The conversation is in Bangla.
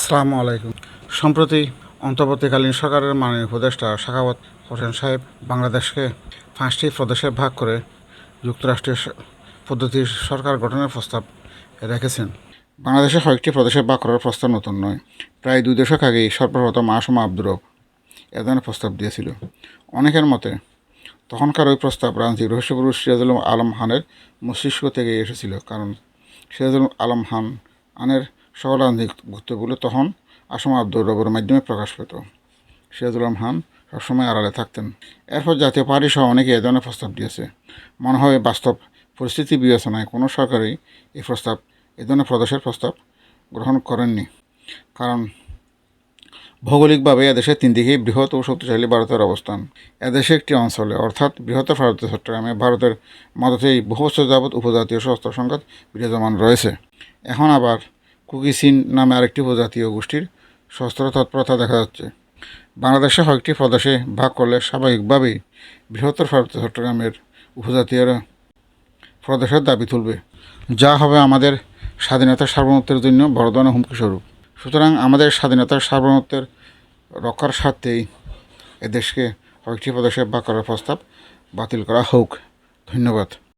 আসসালামু আলাইকুম। সম্প্রতি অন্তর্বর্তীকালীন সরকারের মাননীয় উপদেষ্টা শাখাওয়াত হোসেন সাহেব বাংলাদেশকে পাঁচটি প্রদেশে ভাগ করে যুক্তরাষ্ট্রীয় স- পদ্ধতির সরকার গঠনের প্রস্তাব রেখেছেন। বাংলাদেশে কয়েকটি প্রদেশে ভাগ করার প্রস্তাব নতুন নয়, প্রায় দুই দশক আগেই সর্বপ্রথম আসমা আব্দুর এ ধরনের প্রস্তাব দিয়েছিল। অনেকের মতে, তখনকার ওই প্রস্তাব রাজনীতি রহস্যপুরুষ সিরাজুল আলম খানের মস্তিষ্ক থেকে এসেছিল, কারণ সিরাজুল আলম খান আনের সকল রাজনৈতিক বক্তব্যগুলো তখন আসমা আব্দুর রবের মাধ্যমে প্রকাশ পেত। সিরাজুল খান সবসময় আড়ালে থাকতেন। এরপর জাতীয় পার্টি সহ অনেকে এ ধরনের প্রস্তাব দিয়েছে। মনে হয় বাস্তব পরিস্থিতি বিবেচনায় কোনো সরকারই এই প্রস্তাব, এ ধরনের প্রদেশের প্রস্তাব গ্রহণ করেননি। কারণ ভৌগোলিকভাবে এদেশের তিন দিকেই বৃহৎ ও শক্তিশালী ভারতের অবস্থান। এদেশে একটি অঞ্চলে অর্থাৎ বৃহত্তর ভারতের চট্টগ্রামে ভারতের মদতেই বহু বছর যাবৎ উপজাতীয় সশস্ত্র সংঘাত বিরাজমান রয়েছে। এখন আবার কুকি চীন নামে আরেকটি উপজাতীয় গোষ্ঠীর সশস্ত্র তৎপরতা দেখা যাচ্ছে। বাংলাদেশে কয়েকটি প্রদেশে ভাগ করলে স্বাভাবিকভাবেই বৃহত্তর ভারতের চট্টগ্রামের উপজাতীয়রা প্রদেশের দাবি তুলবে। যা হবে আমাদের স্বাধীনতার সার্বভৌমত্বের জন্য বড় হুমকি স্বরূপ। সুতরাং আমাদের স্বাধীনতার সার্বভৌমত্বের রক্ষার স্বার্থেই এদেশকে কয়েকটি প্রদেশে ভাগ করার প্রস্তাব বাতিল করা হোক। ধন্যবাদ।